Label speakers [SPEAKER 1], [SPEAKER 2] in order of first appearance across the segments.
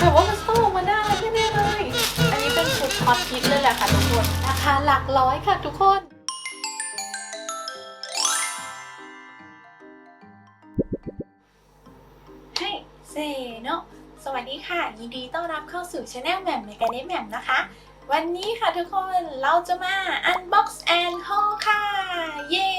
[SPEAKER 1] แต่ว่ามันต้ออกมาได้แน่ๆเลย อันนี้เป็นชุดฮอตฮิตเลยแหละค่ะทุกคนราคาหลักร้อยค่ะทุกคนให้เซโนสวัสดีค่ะ ยินดีต้อนรับเข้าสู่ช anel แหม่มในการเนแหม่มนะคะ วันนี้ค่ะทุกคนเราจะมา unbox and haul ค่ะ เย้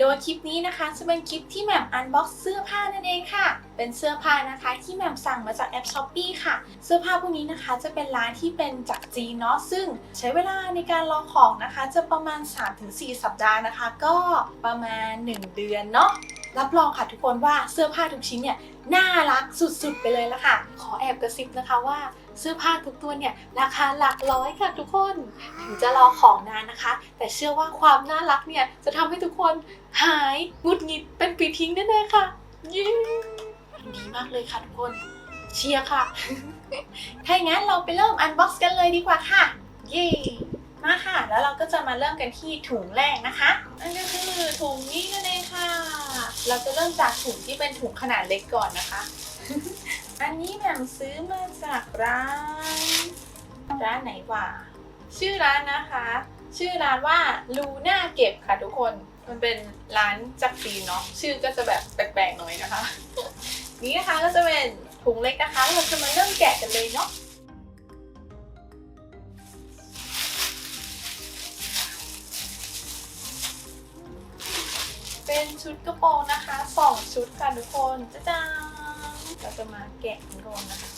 [SPEAKER 1] โดยคลิปนี้นะคะจะเป็นคลิปที่แหม่มอัพบ็อกซ์เสื้อผ้านั่นเองค่ะ เป็นเสื้อผ้านะคะที่แหม่มสั่งมาจากแอปช้อปปีค่ะ เสื้อผ้าพวกนี้นะคะจะเป็นร้านที่เป็นจากจีนเนาะซึ่งใช้เวลาในการรอของนะคะ จะประมาณ 3-4 สัปดาห์นะคะ ก็ประมาณ 1 เดือนเนาะรับรองค่ะทุกคนว่าเสื้อผ้าทุกชิ้นเนี่ย น่ารักสุดๆ ไปเลยละค่ะ ขอแอบกระซิบนะคะว่าเสื้อผ้าทุกตัวเนี่ยราคาหลักร้อยค่ะทุกคน ถึงจะรอของนานนะคะ แต่เชื่อว่าความน่ารักเนี่ยจะทำให้ทุกคนหายงุดหงิดเป็นปีทิ้งแน่ๆค่ะเย้ดีมากเลยค่ะทุกคนเชียร์ค่ะ ถ้าอย่างนั้นเราไปเริ่มอันบ็อกซ์กันเลยดีกว่าค่ะ เย้มาค่ะ แล้วเราก็จะมาเริ่มกันที่ถุงแรกนะคะ นั่นก็คือถุงนี้นั่นเองค่ะ เราจะเริ่มจากถุงที่เป็นถุงขนาดเล็กก่อนนะคะ อันนี้แหม่มซื้อมาจากร้าน ร้านไหนวะชื่อร้านนะคะ ชื่อร้านว่าลูน่าเก็บค่ะทุกคน มันเป็นร้านจากจีนเนาะ ชื่อก็จะแบบแปลกๆหน่อยนะคะ นี่นะคะก็จะเป็นถุงเล็กนะคะเราจะมาเริ่มแกะกันเลยเนาะ เป็นชุดกระโปรงนะคะสองชุดค่ะทุกคนจ้าจ้าเราจะมาแกะกันก่อนนะคะ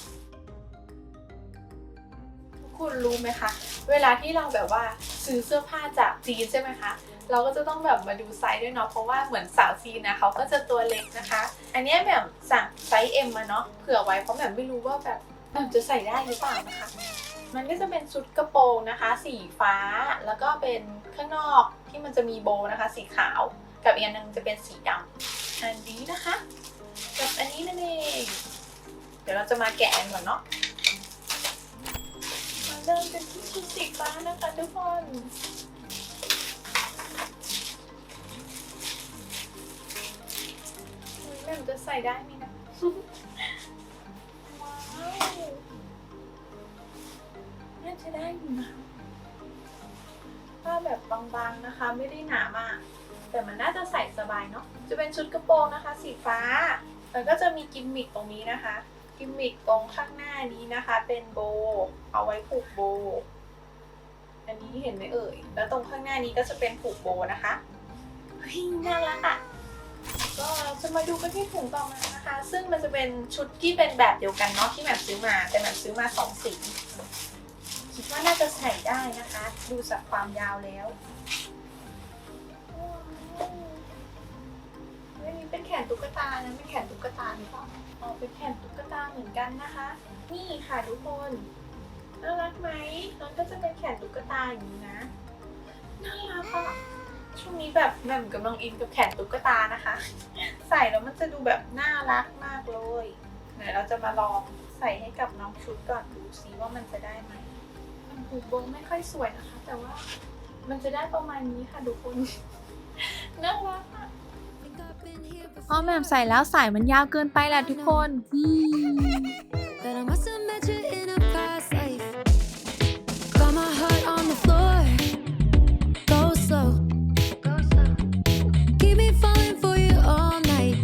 [SPEAKER 1] ทุกคนรู้ไหมคะ เวลาที่เราแบบว่าซื้อเสื้อผ้าจากจีนใช่ไหมคะเราก็จะต้องแบบมาดูไซส์ด้วยเนาะเพราะว่าเหมือนสาวจีนนะเขาก็จะตัวเล็กนะคะ อันนี้แบบสั่งไซส์ M มาเนาะเผื่อไว้เพราะแบบไม่รู้ว่าแบบแบบจะใส่ได้หรือเปล่านะคะ มันก็จะเป็นชุดกระโปรงนะคะ สีฟ้าแล้วก็เป็นข้างนอกที่มันจะมีโบนะคะ สีขาว กับอีกอันหนึงจะเป็นสีดำอันนี้นะคะกับอันนี้นั่นเองเดี๋ยวเราจะมาแกะกันก่อนเนาะมาเริ่มกันที่ชุดสีฟ้านะคะทุกคนอุ๊ยแม่มจะใส่ได้ไหมนะว้าวน่าจะได้อยู่นะผ้าแบบบางๆนะคะ ไม่ได้หนามาก แต่มันน่าจะใส่สบายเนาะ จะเป็นชุดกระโปรงนะคะ สีฟ้า แล้วก็จะมีกิมมิคตรงนี้นะคะ กิมมิคตรงข้างหน้านี้นะคะ เป็นโบ เอาไว้ผูกโบ อันนี้เห็นไหมเอ่ย แล้วตรงข้างหน้านี้ก็จะเป็นผูกโบนะคะเฮ้ยน่ารักอะก็จะมาดูกันที่ถุงต่อมานะคะ ซึ่งมันจะเป็นชุดที่เป็นแบบเดียวกันเนาะที่แหม่มซื้อมา แต่แหม่มซื้อมาสองสี คิดว่าน่าจะใส่ได้นะคะ ดูจากความยาวแล้ว อันนี้เป็นแขนตุ๊กตานะเป็นแขนตุ๊กตาหรือเปล่าอ๋อเป็นแผ่นตุ๊กตาเหมือนกันนะคะ นี่ค่ะทุกคนน่ารักไหมมันก็จะเป็นแขนตุ๊กตาอย่างนี้นะน่ารักอะช่วงนี้แบบแหม่มกำลังอินกับแขนตุ๊กตานะคะ ใส่แล้วมันจะดูแบบน่ารักมากเลยเดี๋ยวเราจะมาลองใส่ให้กับน้องชุดก่อนดูซิว่ามันจะได้ไหมมันผูกบว์ไม่ค่อยสวยนะคะ แต่ว่ามันจะได้ประมาณนี้ค่ะทุกคนน่ารักอะ
[SPEAKER 2] พอแหม่มใส่แล้วสายมันยาวเกินไปแหละทุกคน
[SPEAKER 3] That I must have met you in a past life. Got my heart on the floor. Go slow. Keep me falling for you all night.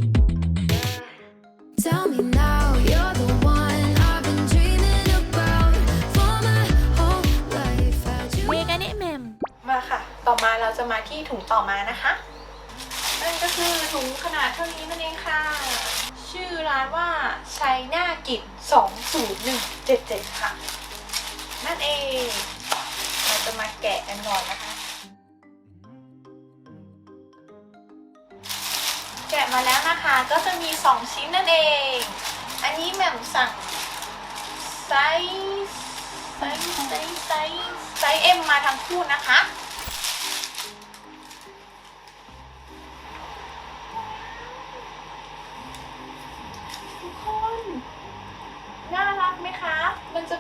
[SPEAKER 3] Tell me now, you're the one I've been dreaming about for my whole life. Had you
[SPEAKER 2] เมกาเนะแหม่ม
[SPEAKER 1] มาค่ะ ต่อมาเราจะมาที่ถุงต่อมานะคะนั่น ก็คือถุงขนาดเท่านี้นั่นเองค่ะ ชื่อร้านว่าชัยนากิจ20177 ค่ะ นั่นเอง เราจะมาแกะกันก่อนนะคะ แกะมาแล้วนะคะก็จะมี 2 ชิ้นนั่นเอง อันนี้แหม่มสั่งไซส์ไซส์ไซส์ไซส์ไซส์ M มาทั้งคู่นะคะ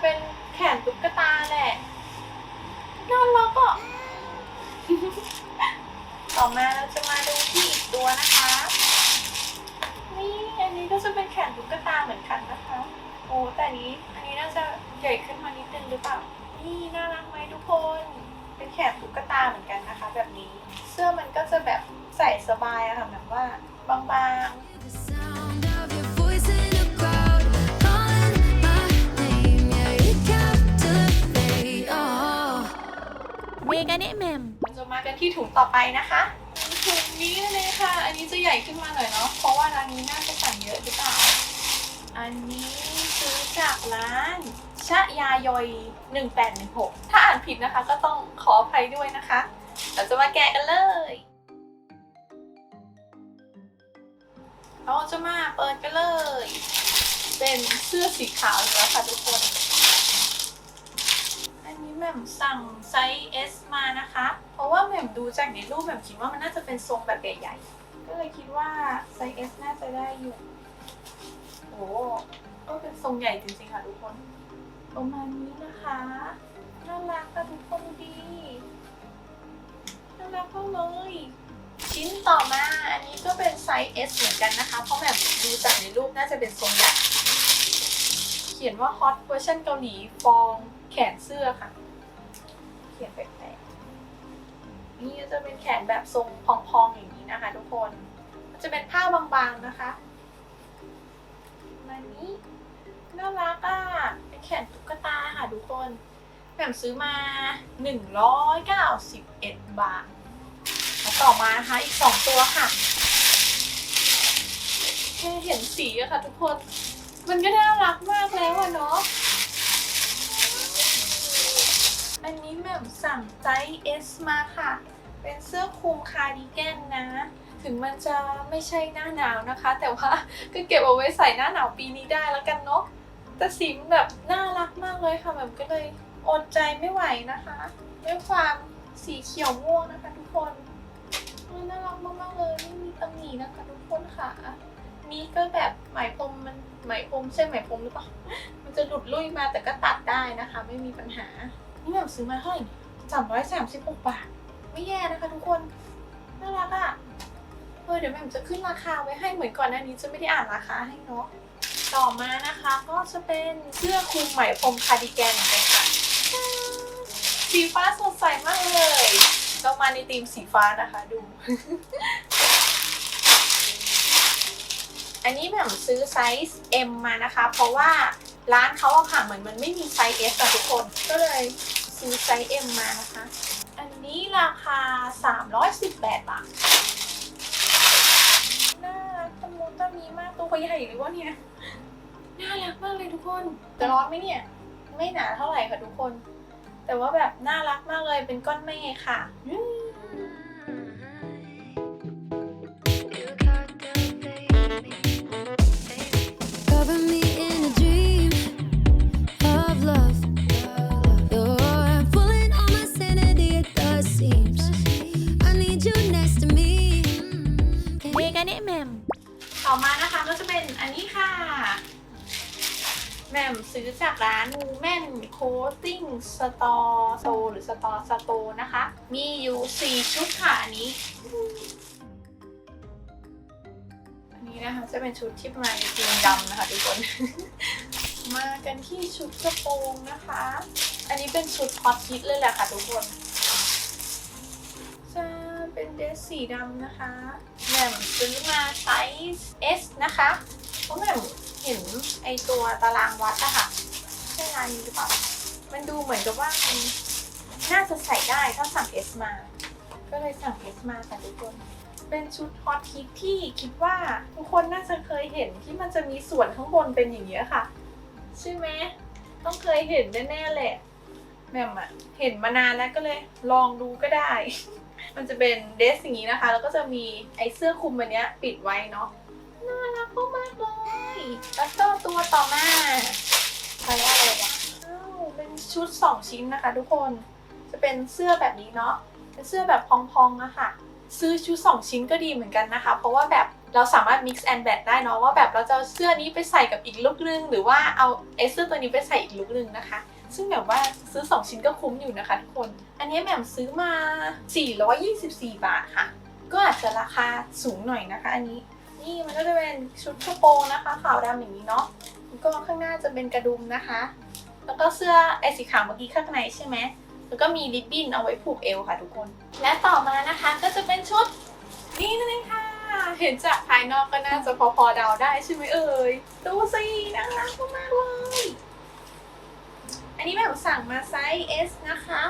[SPEAKER 1] เป็นแขนตุ๊กตาแหละน่ารักอะต่อมาเราจะมาดูที่อีกตัวนะคะ นี่อันนี้ก็จะเป็นแขนตุ๊กตาเหมือนกันนะคะ โอ้แต่นนี้อันนี้น่าจะใหญ่ขึ้นมานิดนึงหรือเปล่า นี่น่ารักไหมทุกคน เป็นแขนตุ๊กตาเหมือนกันนะคะ แบบนี้ เสื้อมันก็จะแบบใส่สบายอะค่ะแบบว่าบางๆ
[SPEAKER 2] เมกาเนะแมม
[SPEAKER 1] เราจะมากันที่ถุงต่อไปนะคะถุงนี้เลยค่ะ อันนี้จะใหญ่ขึ้นมาหน่อยเนาะ เพราะว่าร้านนี้น่าจะสั่งเยอะหรือเปล่า อันนี้ซื้อจากร้านชะยายอย 1816 ถ้าอ่านผิดนะคะก็ต้องขออภัยด้วยนะคะ เราจะมาแกะกันเลยเราจะมาเปิดกันเลย เป็นเสื้อสีขาวอีกแล้วค่ะทุกคน ม่มสั่งไซส์ S มานะคะ เพราะว่าแหม่มดูจากในรูปแหม่มคิดว่ามันน่าจะเป็นทรงแบบใหญ่ๆก็เลยคิดว่าไซส์ S น่าจะได้อยู่โอ้ก็เป็นทรงใหญ่จริงๆค่ะทุกคน ประมาณนี้นะคะน่ารักค่ะทุกคนดีน่ารักมากเลยชิ้นต่อมาอันนี้ก็เป็นไซส์ S เหมือนกันนะคะ เพราะแบบดูจากในรูปน่าจะเป็นทรงใหญ่ เขียนว่า Hot เวอร์ชันเกาหลีฟองแขนเสื้อค่ะ ขียนแปลกๆนี่จะเป็นแขนแบบทรงพองๆอย่างนี้นะคะ ทุกคนมันจะเป็นผ้าบางๆนะคะมานี้น่ารักอะเป็นแขนตุ๊กตาค่ะทุกคนแหม่มซื้อมา 191 บาทแล้วต่อมานะคะอีก 2 ตัวค่ะแค่เห็นสีอะค่ะทุกคน มันก็น่ารักมากแล้วอะเนาะ อันนี้แม่มสั่งไซส์ S มาค่ะ เป็นเสื้อคลุมคาร์ดิแกนนะ ถึงมันจะไม่ใช่หน้าหนาวนะคะ แต่ว่าก็เก็บเอาไว้ใส่หน้าหนาวปีนี้ได้แล้วกันเนาะแต่สีมันแบบน่ารักมากเลยค่ะแบบก็เลยอดใจไม่ไหวนะคะ ด้วยความสีเขียวม่วงนะคะ ทุกคนมันน่ารักมากๆเลยไม่มีตำหนินะคะทุกคนค่ะนี่ก็แบบไหมพรมมันไหมพรมใช่ไหมพรมหรือเปล่า มันจะหลุดลุ่ยมาแต่ก็ตัดได้นะคะ ไม่มีปัญหา นี่แบบซื้อมาเท่าไหร่สามร้อยสามสิบหกบาท ไม่แย่นะคะทุกคน น่ารักอะ่ะเออเดี๋ยวแม่มจะขึ้นราคาไว้ให้เหมือนก่อนหน้านี้จะไม่ได้อ่านราคาให้เนาะ ต่อมานะคะก็จะเป็นเสื้อคลุมไหมพรมคาร์ดิแกนเหมือนกันค่ะ สีฟ้าสดใสมากเลยเรามาในธีมสีฟ้านะคะดู อันนี้แม่มซื้อไซส์ M มานะคะ เพราะว่า ร้านเขาอะค่ะเหมือนมันไม่มีไซส์ S อะทุกคน ก็เลยซื้อไซส์ M มานะคะ อันนี้ราคา 318 บาท น่ารักตะมุตะมีมากตัวใหญ่หรือว่าเนี่ย น่ารักมากเลยทุกคน จะร้อนไหมเนี่ย ไม่หนาเท่าไหร่ค่ะทุกคน แต่ว่าแบบน่ารักมากเลยเป็นก้อนเมฆค่ะ ต่อมานะคะก็จะเป็นอันนี้ค่ะแม่มซื้อจากร้าน Woman Coating Store โซหรือ Store Store นะคะ มีอยู่ 4 ชุดค่ะ อันนี้ อันนี้นะคะ จะเป็นชุดที่มาในธีมดำนะคะทุกคน มากันที่ชุดกระโปรงนะคะ อันนี้เป็นชุดฮอตฮิตเลยแหละค่ะทุกคน เป็นเดรสสีดำนะคะแหม่มซื้อมาไซส์ S นะคะเพราะแหม่มเห็นไอตัวตารางวัดอะค่ะใช่ร้านนี้หรือเปล่า มันดูเหมือนกับว่ามันน่าจะใส่ได้ถ้าสั่ง S มา ก็เลยสั่ง S มาค่ะทุกคน เป็นชุดฮอตฮิตที่คิดว่าทุกคนน่าจะเคยเห็นที่มันจะมีส่วนข้างบนเป็นอย่างนี้ยค่ะ ใช่ไหมต้องเคยเห็นแน่ๆแหละแหม่มอะเห็นมานานแล้วก็เลยลองดูก็ได้ มันจะเป็นเดรสอย่างนี้นะคะ แล้วก็จะมีไอเสื้อคลุมอันนี้ยปิดไว้เนาะน่ารักมากเลยแล้วก็ตัวต่อมาใครว่าอะไรวะอ้าวเป็นชุด 2 ชิ้นนะคะ ทุกคนจะเป็นเสื้อแบบนี้เนาะเป็นเสื้อแบบพองๆอะค่ะ ซื้อชุด 2 ชิ้นก็ดีเหมือนกันนะคะ เพราะว่าแบบเราสามารถ mix and match ได้เนาะว่าแบบเราจะเอาเสื้อนี้ไปใส่กับอีกลุคนึง หรือว่าเอาไอเสื้อตัวนี้ไปใส่อีกลุคนึงนะคะ ซึ่งแบบว่าซื้อ 2 ชิ้นก็คุ้มอยู่นะคะทุกคน อันนี้แหม่มซื้อมา 424 บาทค่ะ ก็อาจจะราคาสูงหน่อยนะคะ อันนี้ นี่มันก็จะเป็นชุดกระโปรงนะคะขาวดำอย่างนี้เนาะแล้วก็ข้างหน้าจะเป็นกระดุมนะคะ แล้วก็เสื้อไอสีขาวเมื่อกี้ข้างในใช่ไหมแล้วก็มีริบบิ้นเอาไว้ผูกเอวค่ะทุกคน และต่อมานะคะก็จะเป็นชุดนี่นั่นเองค่ะ เห็นจากภายนอกก็น่าจะพอพอๆเดาได้ใช่ไหมเอ่ย ดูสิน่ารักมากๆเลย อันนี้แบบสั่งมาไซส์ S นะคะ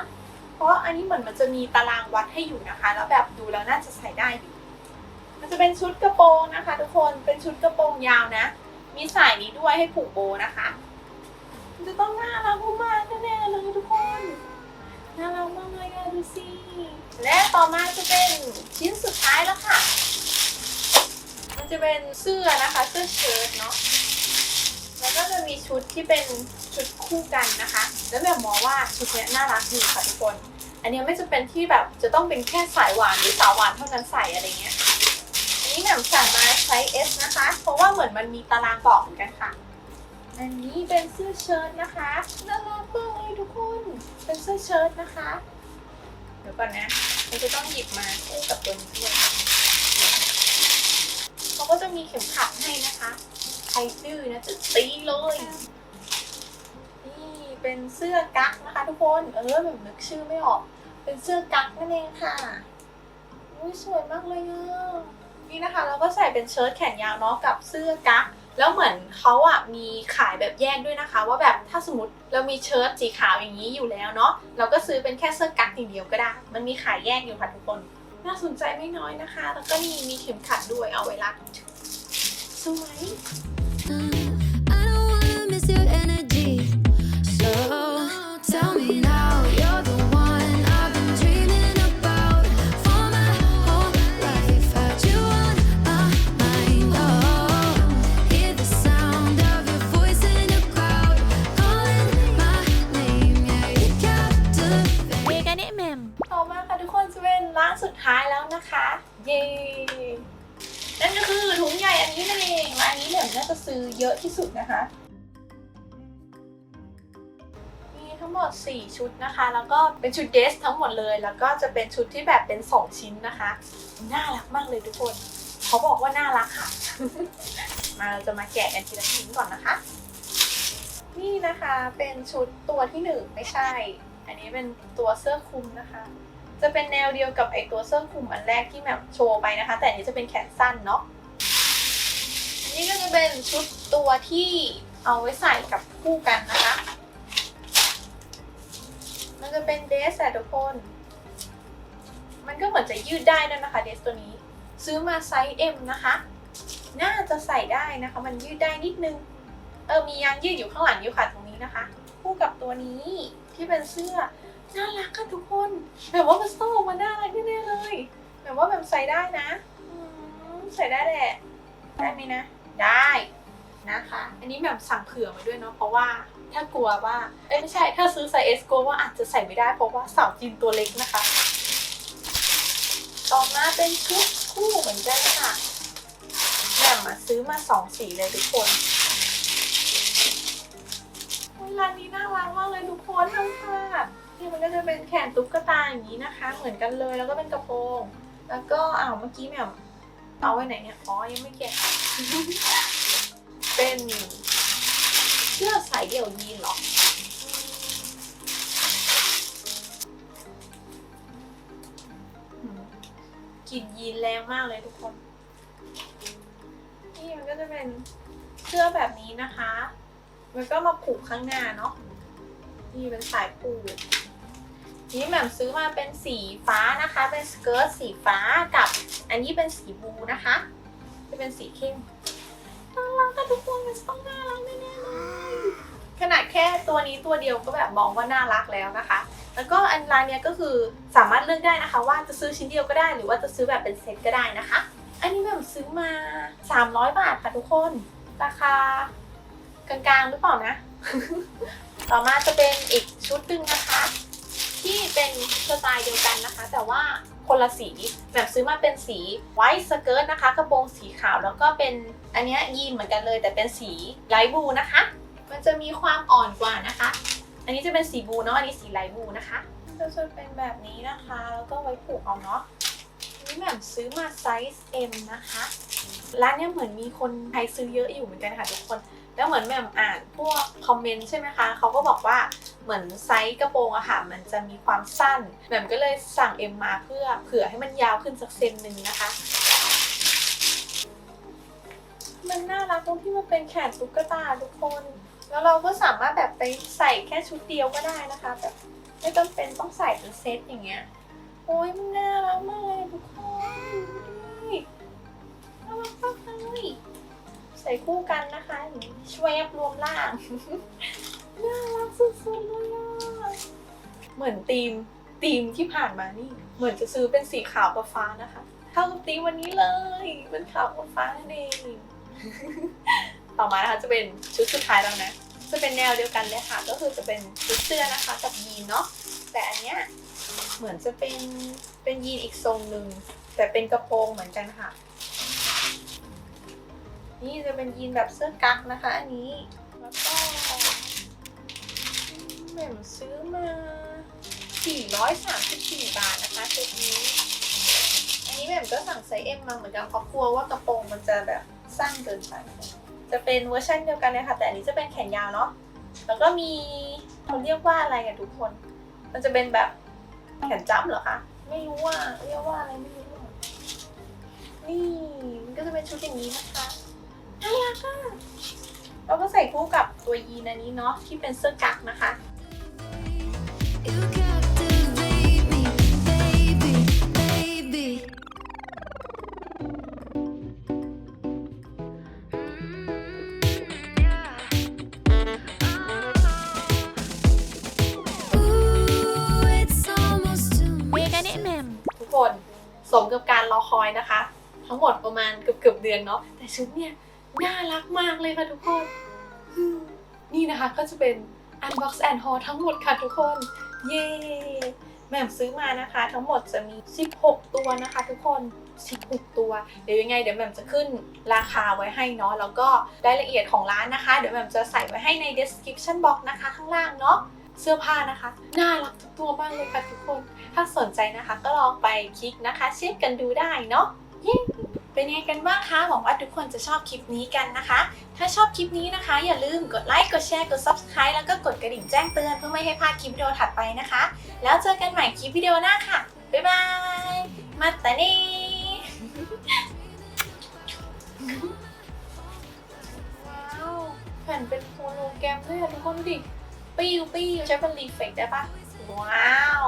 [SPEAKER 1] เพราะอันนี้เหมือนมันจะมีตารางวัดให้อยู่นะคะ แล้วแบบดูแล้วน่าจะใส่ได้อยู่ มันจะเป็นชุดกระโปรงนะคะ ทุกคน เป็นชุดกระโปรงยาวนะ มีสายนี้ด้วยให้ผูกโบนะคะ มันจะต้องน่ารักมากแน่เลยทุกคน น่ารักมากเลยดูสิ และต่อมาจะเป็นชิ้นสุดท้ายแล้วค่ะ มันจะเป็นเสื้อนะคะ เสื้อเชิ้ตเนาะ แล้วก็จะมีชุดที่เป็น ชุดคู่กันนะคะ แล้วแบบมองว่าชุดเนี้ยน่ารักดีค่ะทุกคน อันเนี้ยไม่จะเป็นที่แบบจะต้องเป็นแค่สายหวานหรือสาวหวานเท่านั้นใส่อะไรเงี้ย อันนี้แหม่มสั่งมาไซส์ S นะคะ เพราะว่าเหมือนมันมีตารางบอกเหมือนกันค่ะ อันนี้เป็นเสื้อเชิ้ตนะคะน่ารักมากเลยทุกคน เป็นเสื้อเชิ้ตนะคะ เดี๋ยวก่อนนะเราจะต้องหยิบมาคู่กับตัวนี้ด้วยเขาก็จะมีเข็มขัดให้นะคะ ใครดื้อนะจะตีเลย เป็นเสื้อกั๊กนะคะ ทุกคนเออแบบนึกชื่อไม่ออก เป็นเสื้อกั๊กนั่นเองค่ะอุ้ยสวยมากเลยอะนี่นะคะเราก็ใส่เป็นเชิ้ตแขนยาวเนาะกับเสื้อกั๊กแล้วเหมือนเขาอะมีขายแบบแยกด้วยนะคะ ว่าแบบถ้าสมมติเรามีเชิ้ตสีขาวอย่างนี้อยู่แล้วเนาะเราก็ซื้อเป็นแค่เสื้อกั๊กอย่างเดียวก็ได้ มันมีขายแยกอยู่ค่ะทุกคน น่าสนใจไม่น้อยนะคะ แล้วก็มีมีเข็มขัดด้วยเอาไว้รัดสวย 4 ชุดนะคะ แล้วก็เป็นชุดเดสทั้งหมดเลย แล้วก็จะเป็นชุดที่แบบเป็น 2 ชิ้นนะคะ น่ารักมากเลยทุกคน เขาบอกว่าน่ารักค่ะ มาเราจะมาแกะกันทีละชิ้นก่อนนะคะ นี่นะคะเป็นชุดตัวที่หนึ่งไม่ใช่ อันนี้เป็นตัวเสื้อคลุมนะคะ จะเป็นแนวเดียวกับไอตัวเสื้อคลุมอันแรกที่แบบโชว์ไปนะคะ แต่อันนี้จะเป็นแขนสั้นเนาะอันนี้ก็จะเป็นชุดตัวที่เอาไว้ใส่กับคู่กันนะคะ มันจะเป็นเดรสอะทุกคน มันก็เหมือนจะยืดได้ด้วยนะคะเดรสตัวนี้ ซื้อมาไซส์ M นะคะ น่าจะใส่ได้นะคะ มันยืดได้นิดนึง เออ มียางยืดอยู่ข้างหลังอยู่ค่ะตรงนี้นะคะ คู่กับตัวนี้ที่เป็นเสื้อ น่ารักค่ะทุกคน แบบว่ามันต้องออกมาน่ารักแน่เลย แบบว่าแบบใส่ได้นะ ใส่ได้แหละ ได้ไหมนะ ได้นะคะ อันนี้แบบสั่งเผื่อมาด้วยเนาะ เพราะว่า ถ้ากลัวว่าเอ้ยไม่ใช่ถ้าซื้อไซส์เอสกลัวว่าอาจจะใส่ไม่ได้เพราะว่าสาวจีนตัวเล็กนะคะ ต่อมาเป็นชุดคู่เหมือนกันค่ะแบบมาซื้อมาสองสีเลยทุกคนโอ้ยร้านนี้น่ารักมากเลยทุกคนทั้งภาพนี่มันก็จะเป็นแขนตุ๊กตาอย่างนี้นะคะ เหมือนกันเลยแล้วก็เป็นกระโปรง แล้วก็อ้าวเมื่อกี้แหม่มเอาไว้ไหนเนี่ยอ๋อยังไม่แกะเป็น สื้อสายเดี่ยวยีนเหรออืมกลิ่นยีนแรงมากเลยทุกคน นี่มันก็จะเป็นเสื้อแบบนี้นะคะ มันก็มาผูกข้างหน้าเนาะ นี่เป็นสายผูก นี่แหม่มซื้อมาเป็นสีฟ้านะคะ เป็นสเกิร์ตสีฟ้ากับ อันนี้เป็นสีบลูนะคะ จะเป็นสีเข้มน่ารักกันทุกคนมันต้องน่ารักแน่ๆ ขนาดแค่ตัวนี้ตัวเดียวก็แบบมองว่าน่ารักแล้วนะคะ แล้วก็อันร้านเนี้ยก็คือสามารถเลือกได้นะคะ ว่าจะซื้อชิ้นเดียวก็ได้ หรือว่าจะซื้อแบบเป็นเซ็ตก็ได้นะคะ อันนี้แบบซื้อมา 300 บาทค่ะทุกคน ราคากลางๆหรือเปล่านะ ต่อมาจะเป็นอีกชุดหนึ่งนะคะ ที่เป็นสไตล์เดียวกันนะคะ แต่ว่าคนละสีแบบซื้อมาเป็นสีไวท์สเกิร์ตนะคะกระโปรงสีขาวแล้วก็เป็นอันนี้ยีนเหมือนกันเลย แต่เป็นสีไลท์บลูนะคะ มันจะมีความอ่อนกว่านะคะ อันนี้จะเป็นสีบูเนาะ อันนี้สีไลท์บูนะคะก็จะเป็นแบบนี้นะคะ แล้วก็ไว้ผูกเอาเนาะนี่แบบซื้อมาไซส์ M นะคะ ร้านเนี้ยเหมือนมีคนไทยซื้อเยอะอยู่เหมือนกันค่ะทุกคน แล้วเหมือนแหม่มอ่านพวกคอมเมนต์ใช่ไหมคะ เขาก็บอกว่าเหมือนไซส์กระโปรงอะค่ะ มันจะมีความสั้นแหม่มก็เลยสั่งเอ็มมาเพื่อเผื่อให้มันยาวขึ้นสักเซนหนึ่งนะคะมันน่ารักตรงที่มันเป็นแขนตุ๊กตาทุกคน แล้วเราก็สามารถแบบไปใส่แค่ชุดเดียวก็ได้นะคะแบบไม่ต้องเป็นต้องใส่เป็นเซตอย่างเงี้ยโอ้ยมันน่ารักมากเลยทุกคนดูดิน่ารักมากเลยใส่คู่กันนะคะอย่างนี้ช่วยรวมล่างน่ารักสุดๆเลยอะเหมือนธีมธีมที่ผ่านมานี่ เหมือนจะซื้อเป็นสีขาวกับฟ้านะคะเท่ากับธีมวันนี้เลยเป็นขาวกับฟ้านั่นเอง ต่อมานะคะจะเป็นชุดสุดท้ายแล้วนะ จะเป็นแนวเดียวกันเลยค่ะ ก็คือจะเป็นชุดเสื้อนะคะกับยีนเนาะ แต่อันเนี้ยเหมือนจะเป็นเป็นยีนอีกทรงหนึ่งแต่เป็นกระโปรงเหมือนกันค่ะ นี่จะเป็นยีนแบบเสื้อกั๊กนะคะ อันนี้แล้วก็แหม่มซื้อมา 434 บาทนะคะชุดนี้ อันนี้แหม่มก็สั่งไซส์ M มาเหมือนกันเพราะกลัวว่ากระโปรงมันจะแบบสั้นเกินไป จะเป็นเวอร์ชันเดียวกันเลยค่ะ แต่อันนี้จะเป็นแขนยาวเนาะแล้วก็มีเขาเรียกว่าอะไรกันทุกคน มันจะเป็นแบบแขนจับเหรอคะไม่รู้ว่าเรียกว่าอะไรไม่รู้นี่มันก็จะเป็นชุดอย่างนี้นะคะน่ารักอะแล้วก็ใส่คู่กับตัวยีนอันนี้เนาะที่เป็นเสื้อกั๊กนะคะ สมกับการรอคอยนะคะ ทั้งหมดประมาณเกือบเกือบเดือนเนาะแต่ชุดเนี่ยน่ารักมากเลยค่ะทุกคน นี่นะคะก็จะเป็น Unbox and Haul ทั้งหมดค่ะทุกคน เย้แหม่มซื้อมานะคะ ทั้งหมดจะมี 16 ตัวนะคะ ทุกคน 16 ตัว เดี๋ยวยังไงเดี๋ยวแหม่มจะขึ้นราคาไว้ให้เนาะแล้วก็รายละเอียดของร้านนะคะ เดี๋ยวแหม่มจะใส่ไว้ให้ใน description box นะคะข้างล่างเนาะ เสื้อผ้านะคะ น่ารักทุกตัวมากเลยค่ะทุกคน ถ้าสนใจนะคะก็ลองไปคลิกนะคะ เช็คกันดูได้เนาะเย้เป็นยังไงกันบ้างคะ หวังว่าทุกคนจะชอบคลิปนี้กันนะคะ ถ้าชอบคลิปนี้นะคะ อย่าลืมกดไลค์ กดแชร์ กด subscribe แล้วก็กดกระดิ่งแจ้งเตือนเพื่อไม่ให้พลาดคลิปวิดีโอถัดไปนะคะ แล้วเจอกันใหม่คลิปวิดีโอหน้าค่ะ บ๊ายบาย มาต่นี่ว้าวแผ่นเป็นโฮโลแกรมด้วยทุกคนดิ ปิ้วปิ้วใช้เป็นรีเฟกได้ปะว้าว